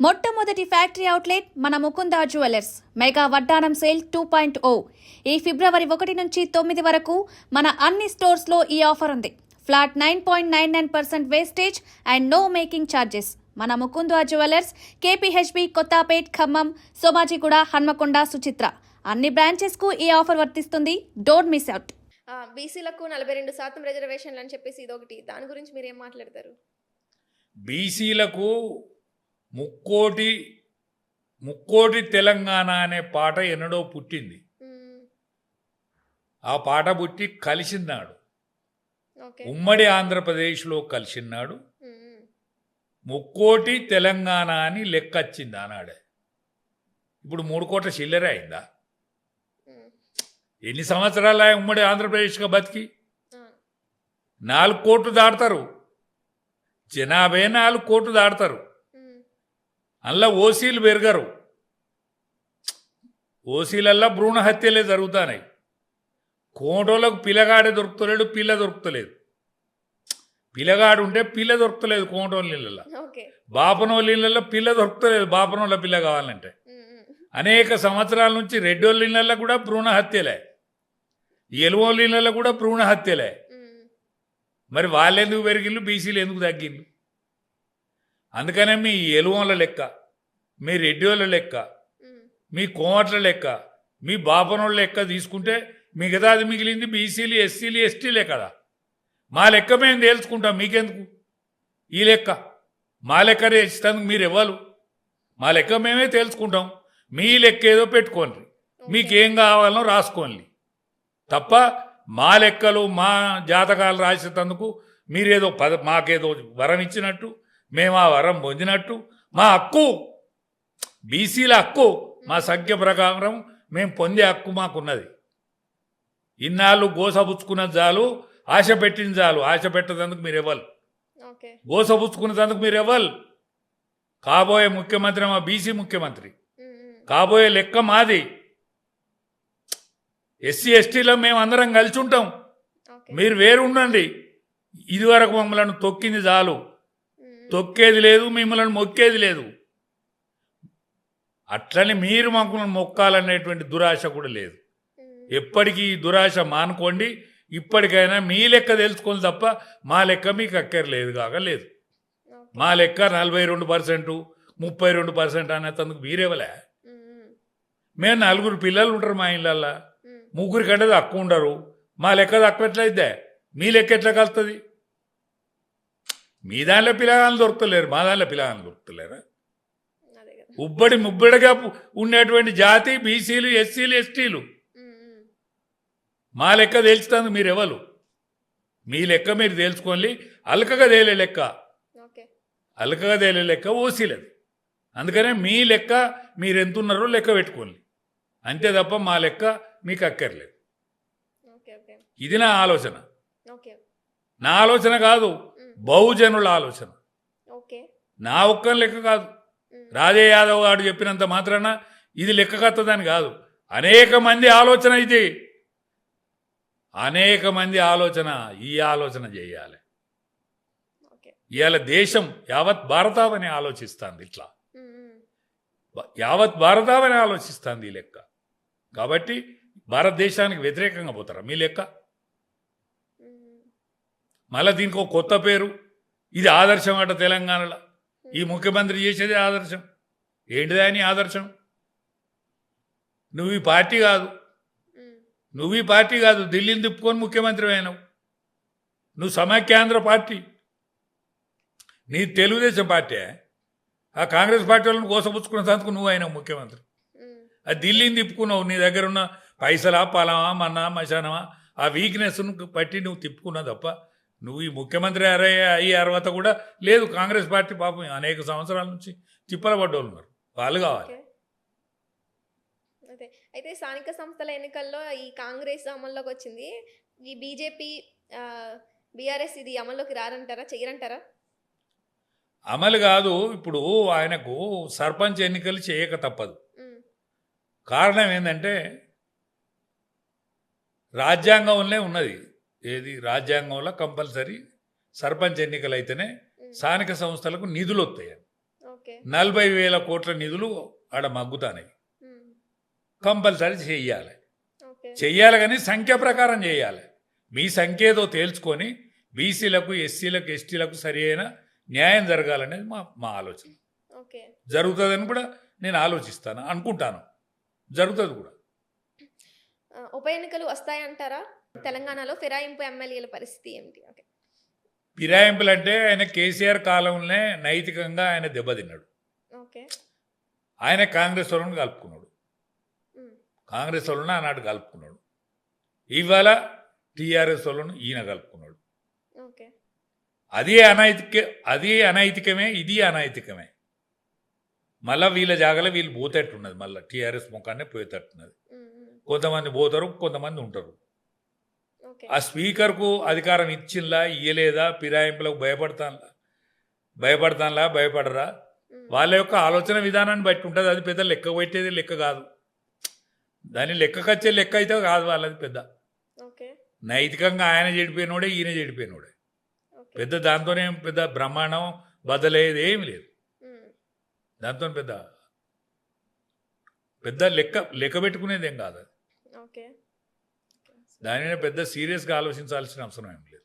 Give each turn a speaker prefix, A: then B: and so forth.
A: మొట్టమొదటి factory outlet మన Mukunda jewellers. Mega వడ్డానం సేల్ టూ పాయింట్ ఓ. ఈ ఫిబ్రవరి ఒకటి నుంచి తొమ్మిది వరకు మన అన్ని స్టోర్స్లో ఈ ఆఫర్ ఉంది. Flat nine point nine nine percent wastage and no making charges మన ముకుందా జ్యువెలర్స్ కేపీహెచ్బి కొత్తపేట్ ఖమ్మం సోమాజిగూడ హన్మకొండ సుచిత్ర. అన్ని బ్రాంచెస్కు ఈ ఆఫర్ వర్తిస్తుంది. Don't miss out.
B: బీసీలకు నలభై రెండు శాతం రిజర్వేషన్లు అని చెప్పేసి ఇదొకటి. దాని గురించి మీరు ఏం మాట్లాడతారు?
C: బీసీలకు ముక్కోటి ముక్కోటి తెలంగాణ అనే పాట ఎన్నడో పుట్టింది. ఆ పాట పుట్టి కలిసినాడు ఉమ్మడి ఆంధ్రప్రదేశ్లో కలిసినాడు
B: మ్మ్.
C: ముక్కోటి తెలంగాణ అని లెక్కచ్చింది ఆనాడే. ఇప్పుడు మూడు కోట్ల చిల్లరే అయిందా. ఎన్ని సంవత్సరాలు ఉమ్మడి ఆంధ్రప్రదేశ్గా బతికి? నాలుగు కోట్లు దాడతారు జనాభా నాలుగు కోట్లు దాడతారు. అందులో ఓసీలు పెరగరు. ఓసీలల్లా భ్రూణ హత్యలే జరుగుతున్నాయి. కోటోళ్ళకు పిల్లగాడే దొరుకుతలేడు పిల్ల దొరుకుతలేదు. పిల్లగాడు ఉంటే పిల్ల దొరుకుతలేదు కోటోళ్ళ బాపనోళ్ళ పిల్ల దొరుకుతలేదు బాపనోళ్ళ పిల్ల కావాలంటే. అనేక సంవత్సరాల నుంచి రెడ్డోళ్ళ నీళ్ళల్లో కూడా భ్రూణ హత్యలే. ఎలువోళ్ళ కూడా భ్రూణ హత్యలే. మరి వాళ్ళెందుకు పెరిగిళ్ళు బీసీలు ఎందుకు తగ్గిండ్రు? అందుకనే మీ ఎలువల లెక్క. మీ రెడ్డిోళ్ళ లెక్క. మీ కోమట్ల లెక్క మీ బాపనోళ్ళ లెక్క తీసుకుంటే మిగతాది మిగిలింది బీసీలు ఎస్సీలు ఎస్టీలే కదా. మా లెక్క మేము తేల్చుకుంటాం మీకెందుకు? ఈ లెక్క. మా లెక్క ఇస్తానికి మీరు ఇవ్వరు. మా లెక్క మేమే తేల్చుకుంటాం. మీ లెక్క ఏదో పెట్టుకోండి. మీకేం కావాలనో రాసుకోండి. తప్ప మా లెక్కలు మా జాతకాలు రాసేటందుకు మీరేదో పద మాకేదో వరం ఇచ్చినట్టు మేము ఆ వరం పొందినట్టు మా హక్కు బీసీల హక్కు మా సంఖ్య ప్రకారం మేము పొందే హక్కు మాకున్నది. ఇన్నాళ్ళు గోసపుచ్చుకున్న చాలు ఆశ పెట్టిన చాలు. ఆశ పెట్టదందుకు మీరు ఇవ్వాలి
B: ఓకే.
C: గోసపుచ్చుకునేందుకు మీరు ఇవ్వాలి కాబోయే ముఖ్యమంత్రి మా బీసీ ముఖ్యమంత్రి. కాబోయే లెక్క మాది. ఎస్సీ ఎస్టీలో మేము అందరం కలిసి ఉంటాం. మీరు వేరు ఉండండి ఇదివరకు మమ్మల్ని తొక్కింది చాలు. తొక్కేది లేదు మిమ్మల్ని మొక్కేది లేదు. అట్లని మీరు మాకు మొక్కాలనేటువంటి దురాశ కూడా లేదు. ఎప్పటికీ ఈ దురాశ మానుకోండి. ఇప్పటికైనా మీ లెక్క తెలుసుకోండి తప్ప మా లెక్క మీకు అక్కర్లేదు కాక లేదు. మా లెక్క నలభై రెండు పర్సెంట్ ముప్పై రెండు పర్సెంట్ అనేందుకు మీరేవలే
B: మ్మ్.
C: నలుగురు పిల్లలు ఉంటారు మా ఇళ్ళల్లో. ముగ్గురి కంటే తక్కువ ఉండరు. మా లెక్క తక్కువ ఎట్లయితే? మీ లెక్క ఎట్లా కలుతుంది మీ దానిలో పిల్లగాళ్ళు దొరుకుతలేరు మా దానిలో పిల్లగాళ్ళు దొరుకుతలేరా? ఉబ్బడి ముబ్బడిగా ఉండేటువంటి జాతి బీసీలు ఎస్సీలు ఎస్టీలు. మా లెక్క తేల్చుతాను మీరు ఎవరు మీ లెక్క మీరు తేల్చుకోండి. అలకగా తేలే లెక్క. అలకగా తేలే లెక్క ఓసీలది. అందుకనే మీ లెక్క మీరు ఎంత ఉన్నారో లెక్క పెట్టుకోండి. అంతే తప్ప మా లెక్క మీకు అక్కర్లేదు. ఇది నా ఆలోచన. నా ఆలోచన కాదు. బహుజనుల ఆలోచన.
B: ఓకే.
C: నా ఒక్క లెక్క కాదు. రాజే యాదవ్ గారు చెప్పినంత మాత్రాన ఇది లెక్క కత్తదని కాదు. అనేక మంది ఆలోచన ఇది. అనేక మంది ఆలోచన ఈ ఆలోచన చేయాలి. ఇవాళ దేశం యావత్ భారతావని ఆలోచిస్తుంది ఇట్లా. యావత్ భారతావని ఆలోచిస్తుంది ఈ లెక్క. కాబట్టి భారతదేశానికి వ్యతిరేకంగా పోతారా మీ లెక్క. మళ్ళీ దీనికి ఒక కొత్త పేరు. ఇది ఆదర్శం అట తెలంగాణలో. ఈ ముఖ్యమంత్రి చేసేదే ఆదర్శం. ఏంటిదా నీ ఆదర్శం? నువ్వు ఈ పార్టీ కాదు. నువ్వు ఈ పార్టీ కాదు. ఢిల్లీని తిప్పుకొని ముఖ్యమంత్రి అయినావు. నువ్వు సమాఖ్యాంధ్ర పార్టీ. నీ తెలుగుదేశం పార్టీ ఆ? కాంగ్రెస్ పార్టీ వాళ్ళని కోసపుచ్చుకున్నందుకు నువ్వు అయినావు ముఖ్యమంత్రి. ఆ ఢిల్లీని తిప్పుకున్నావు. నీ దగ్గర ఉన్న పైసలా పొలమా మన్నా మశానమా ఆ వీక్నెస్ను బట్టి నువ్వు తిప్పుకున్నావు తప్ప నువ్వు ఈ ముఖ్యమంత్రి అరే అయ్యి అర్హత కూడా లేదు. కాంగ్రెస్ పార్టీ పాపం అనేక సంవత్సరాల నుంచి తిప్పల పడ్డోళ్ళు ఉన్నారు. వాళ్ళు కావాలి.
B: అదే. అయితే స్థానిక సంస్థల ఎన్నికల్లో ఈ కాంగ్రెస్ అమల్లోకి వచ్చింది. ఈ బీజేపీ బీఆర్ఎస్ ఇది అమల్లోకి రారంటారా? చెయ్యరంటారా
C: అమలు కాదు. ఇప్పుడు ఆయనకు సర్పంచ్ ఎన్నికలు చేయక తప్పదు. కారణం ఏంటంటే రాజ్యాంగంలో ఉన్నది. ఏది? రాజ్యాంగంలో కంపల్సరీ సర్పంచ్ ఎన్నికలు అయితేనే స్థానిక సంస్థలకు నిధులు వస్తాయి. నలభై వేల కోట్ల నిధులు ఆడ మగ్గుతాయి
B: ఉమ్,
C: కంపల్సరీ చెయ్యాలి. చెయ్యాలి కానీ సంఖ్య ప్రకారం చేయాలి మీ సంఖ్య ఏదో తేల్చుకొని బీసీలకు ఎస్సీలకు ఎస్టీలకు సరి అయిన న్యాయం జరగాలనేది మా మా ఆలోచన. జరుగుతుందని కూడా నేను ఆలోచిస్తాను అనుకుంటాను. జరుగుతుంది కూడా.
B: ఉప ఎన్నికలు వస్తాయంటారా? తెలంగాణలో ఫిరాయింపు ఎమ్మెల్యేల పరిస్థితి ఏమిటి? ఓకే.
C: ఫిరాయింపులు అంటే ఆయన కేసీఆర్ కాలంలోనే నైతికంగా ఆయన దెబ్బతిన్నాడు.
B: ఓకే.
C: ఆయన కాంగ్రెస్ వాళ్ళని కలుపుకున్నాడు. కాంగ్రెస్ వాళ్ళని ఆనాడు కలుపుకున్నాడు. ఇవాళ టీఆర్ఎస్ వాళ్ళను ఈయన కలుపుకున్నాడు.
B: ఓకే.
C: అది అనైతిక అది అనైతికమే ఇది అనైతికమే. మళ్ళా వీళ్ళ జాగలో వీళ్ళు పోతేట్టున్నది. మళ్ళీ టీఆర్ఎస్ ముఖాన్ని పోయేటట్టున్నది. కొంతమంది పోతారు కొంతమంది ఉంటారు. ఆ స్పీకర్కు అధికారం ఇచ్చిందా ఇయ్యలేదా ఫిరాయింపులకు భయపడతానులా? భయపడతానులా? భయపడరా? వాళ్ళ యొక్క ఆలోచన విధానాన్ని బట్టి ఉంటుంది. అది పెద్ద లెక్క పెట్టేది లెక్క కాదు. దాని లెక్కకొచ్చే లెక్క అయితే కాదు వాళ్ళది పెద్ద. నైతికంగా ఆయన చెడిపోయినోడే ఈయన చెడిపోయినోడే. పెద్ద దాంతోనే పెద్ద బ్రహ్మాండం బదలయ్యేది ఏమి లేదు. దాంతో పెద్ద పెద్ద లెక్క లెక్క పెట్టుకునేది ఏం కాదు అది.
B: ఓకే.
C: దానిని పెద్ద సీరియస్గా ఆలోచించాల్సిన అవసరం ఏం లేదు.